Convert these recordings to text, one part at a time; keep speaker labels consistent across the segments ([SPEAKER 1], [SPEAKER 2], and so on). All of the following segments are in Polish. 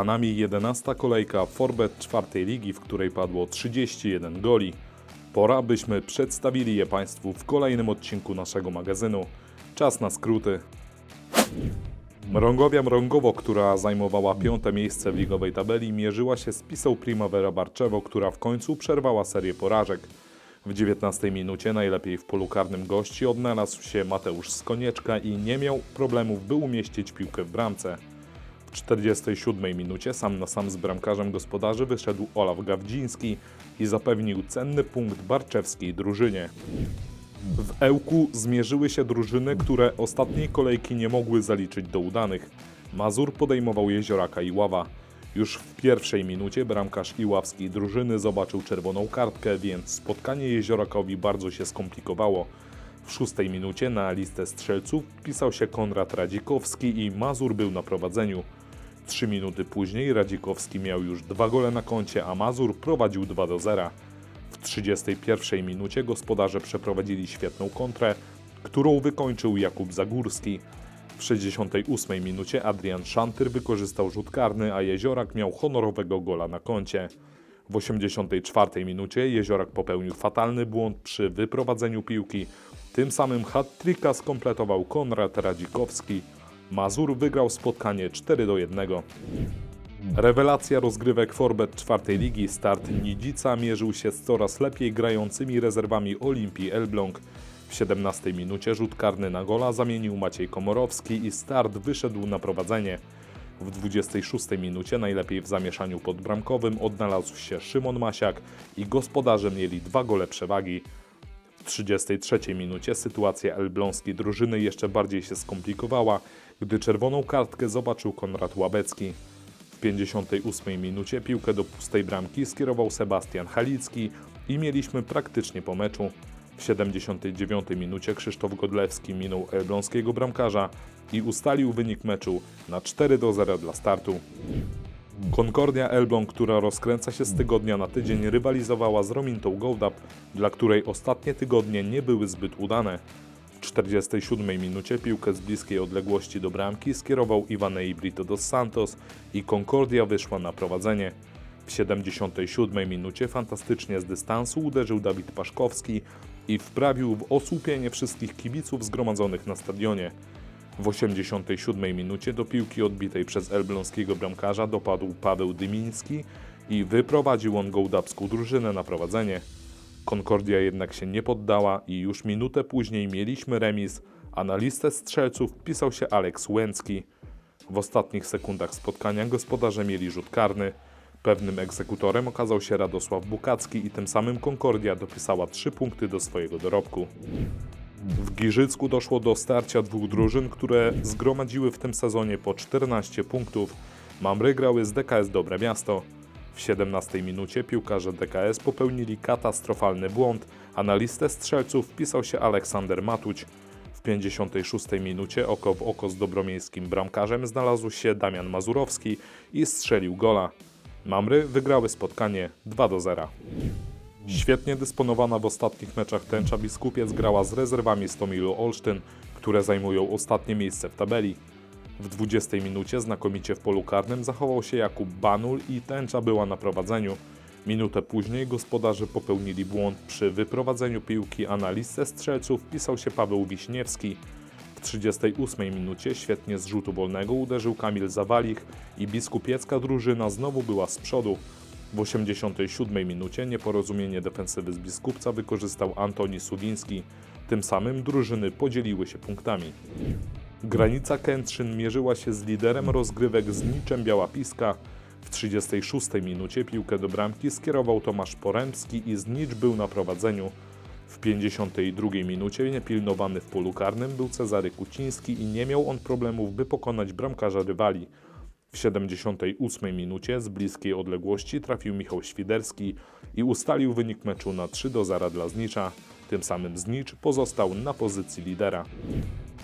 [SPEAKER 1] Za nami 11 kolejka Forbet czwartej ligi, w której padło 31 goli. Pora, byśmy przedstawili je Państwu w kolejnym odcinku naszego magazynu. Czas na skróty. Mrągowia Mrągowo, która zajmowała piąte miejsce w ligowej tabeli, mierzyła się z Pisą Primavera Barczewo, która w końcu przerwała serię porażek. W 19 minucie najlepiej w polu karnym gości odnalazł się Mateusz Skonieczka i nie miał problemów, by umieścić piłkę w bramce. W 47 minucie sam na sam z bramkarzem gospodarzy wyszedł Olaf Gawdziński i zapewnił cenny punkt barczewskiej drużynie. W Ełku zmierzyły się drużyny, które ostatniej kolejki nie mogły zaliczyć do udanych. Mazur podejmował Jezioraka i Ława. Już w pierwszej minucie bramkarz iławskiej drużyny zobaczył czerwoną kartkę, więc spotkanie Jeziorakowi bardzo się skomplikowało. W szóstej minucie na listę strzelców wpisał się Konrad Radzikowski i Mazur był na prowadzeniu. Trzy minuty później Radzikowski miał już dwa gole na koncie, a Mazur prowadził 2 do 0. W 31 minucie gospodarze przeprowadzili świetną kontrę, którą wykończył Jakub Zagórski. W 68 minucie Adrian Szantyr wykorzystał rzut karny, a Jeziorak miał honorowego gola na koncie. W 84 minucie Jeziorak popełnił fatalny błąd przy wyprowadzeniu piłki. Tym samym hat-tricka skompletował Konrad Radzikowski. Mazur wygrał spotkanie 4 do 1. Rewelacja rozgrywek Forbet czwartej ligi start Nidzica mierzył się z coraz lepiej grającymi rezerwami Olimpii Elbląg. W 17 minucie rzut karny na gola zamienił Maciej Komorowski i start wyszedł na prowadzenie. W 26 minucie najlepiej w zamieszaniu podbramkowym odnalazł się Szymon Masiak i gospodarze mieli dwa gole przewagi. W 33 minucie sytuacja elbląskiej drużyny jeszcze bardziej się skomplikowała, gdy czerwoną kartkę zobaczył Konrad Łabecki. W 58 minucie piłkę do pustej bramki skierował Sebastian Halicki i mieliśmy praktycznie po meczu. W 79 minucie Krzysztof Godlewski minął elbląskiego bramkarza i ustalił wynik meczu na 4 do 0 dla startu. Concordia Elbląg, która rozkręca się z tygodnia na tydzień, rywalizowała z Romintą Goldap, dla której ostatnie tygodnie nie były zbyt udane. W 47 minucie piłkę z bliskiej odległości do bramki skierował Iwanei Brito dos Santos i Concordia wyszła na prowadzenie. W 77 minucie fantastycznie z dystansu uderzył Dawid Paszkowski i wprawił w osłupienie wszystkich kibiców zgromadzonych na stadionie. W 87 minucie do piłki odbitej przez elbląskiego bramkarza dopadł Paweł Dymiński i wyprowadził on gołdapską drużynę na prowadzenie. Concordia jednak się nie poddała i już minutę później mieliśmy remis, a na listę strzelców wpisał się Aleks Łęcki. W ostatnich sekundach spotkania gospodarze mieli rzut karny. Pewnym egzekutorem okazał się Radosław Bukacki i tym samym Concordia dopisała trzy punkty do swojego dorobku. W Giżycku doszło do starcia dwóch drużyn, które zgromadziły w tym sezonie po 14 punktów. Mamry grały z DKS Dobre Miasto. W 17 minucie piłkarze DKS popełnili katastrofalny błąd, a na listę strzelców wpisał się Aleksander Matuć. W 56 minucie oko w oko z dobromiejskim bramkarzem znalazł się Damian Mazurowski i strzelił gola. Mamry wygrały spotkanie 2 do 0. Świetnie dysponowana w ostatnich meczach tęcza Biskupiec grała z rezerwami Stomilu Olsztyn, które zajmują ostatnie miejsce w tabeli. W 20 minucie znakomicie w polu karnym zachował się Jakub Banul i tęcza była na prowadzeniu. Minutę później gospodarze popełnili błąd przy wyprowadzeniu piłki, a na listę strzelców wpisał się Paweł Wiśniewski. W 38 minucie świetnie z rzutu wolnego uderzył Kamil Zawalich i biskupiecka drużyna znowu była z przodu. W 87 minucie nieporozumienie defensywy z Biskupca wykorzystał Antoni Suwiński. Tym samym drużyny podzieliły się punktami. Granica Kętrzyn mierzyła się z liderem rozgrywek z Niczem Biała Piska. W 36 minucie piłkę do bramki skierował Tomasz Poremski i Znicz był na prowadzeniu. W 52 minucie niepilnowany w polu karnym był Cezary Kuciński i nie miał on problemów, by pokonać bramkarza rywali. W 78 minucie z bliskiej odległości trafił Michał Świderski i ustalił wynik meczu na 3 do 0 dla Znicza. Tym samym Znicz pozostał na pozycji lidera.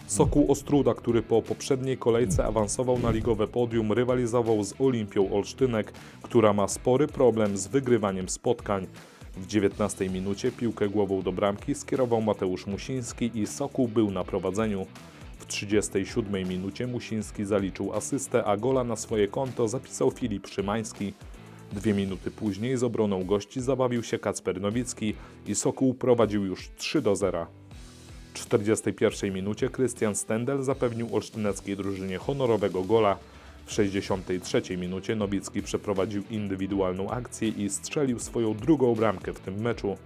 [SPEAKER 1] Sokół Ostruda, który po poprzedniej kolejce awansował na ligowe podium, rywalizował z Olimpią Olsztynek, która ma spory problem z wygrywaniem spotkań. W 19 minucie piłkę głową do bramki skierował Mateusz Musiński i Sokół był na prowadzeniu. W W 37 minucie Musiński zaliczył asystę, a gola na swoje konto zapisał Filip Szymański. Dwie minuty później z obroną gości zabawił się Kacper Nowicki i Sokół prowadził już 3 do 0. W 41 minucie Krystian Stendel zapewnił olsztyneckiej drużynie honorowego gola. W 63 minucie Nowicki przeprowadził indywidualną akcję i strzelił swoją drugą bramkę w tym meczu.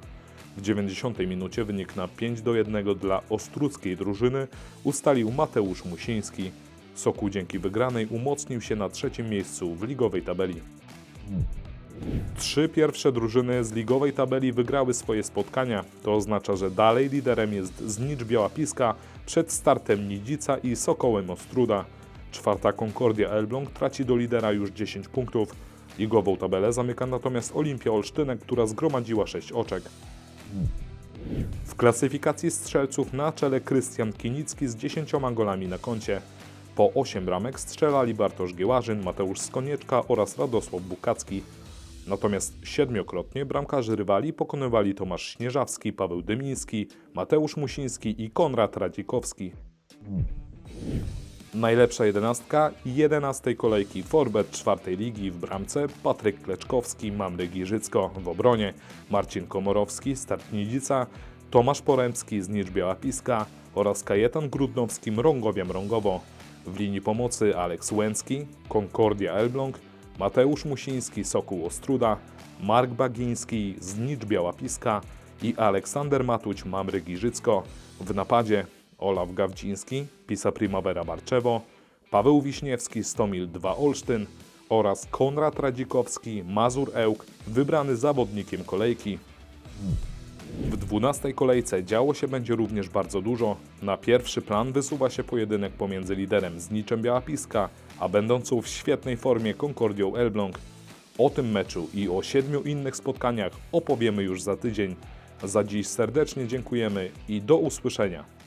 [SPEAKER 1] W 90 minucie wynik na 5 do 1 dla ostruckiej drużyny ustalił Mateusz Musiński. Sokół dzięki wygranej umocnił się na trzecim miejscu w ligowej tabeli. Trzy pierwsze drużyny z ligowej tabeli wygrały swoje spotkania. To oznacza, że dalej liderem jest Znicz Biała Piska przed startem Nidzica i Sokołem Ostruda. Czwarta Concordia Elbląg traci do lidera już 10 punktów. Ligową tabelę zamyka natomiast Olimpia Olsztynek, która zgromadziła 6 oczek. W klasyfikacji strzelców na czele Krystian Kinicki z 10 golami na koncie. Po 8 bramek strzelali Bartosz Giełażyn, Mateusz Skonieczka oraz Radosław Bukacki. Natomiast siedmiokrotnie bramkarzy rywali pokonywali Tomasz Śnieżawski, Paweł Dymiński, Mateusz Musiński i Konrad Radzikowski. Najlepsza jedenastka jedenastej kolejki Forbet czwartej ligi w bramce Patryk Kleczkowski, Mamry Giżycko w obronie, Marcin Komorowski, Start Nidzica, Tomasz Poremski z Nicz Biała Piska oraz Kajetan Grudnowski Mrągowia Mrągowo. W linii pomocy Aleks Łęcki, Concordia Elbląg, Mateusz Musiński Sokół Ostruda, Mark Bagiński z Nicz Biała Piska i Aleksander Matuć Mamry Giżycko. W napadzie Olaf Gawdziński, Pisa Primavera Barczewo, Paweł Wiśniewski, Stomil 2 Olsztyn oraz Konrad Radzikowski, Mazur Ełk, wybrany zawodnikiem kolejki. W 12 kolejce działo się będzie również bardzo dużo. Na pierwszy plan wysuwa się pojedynek pomiędzy liderem z Niczem Biała Piska, a będącą w świetnej formie Concordią Elbląg. O tym meczu i o siedmiu innych spotkaniach opowiemy już za tydzień. Za dziś serdecznie dziękujemy i do usłyszenia.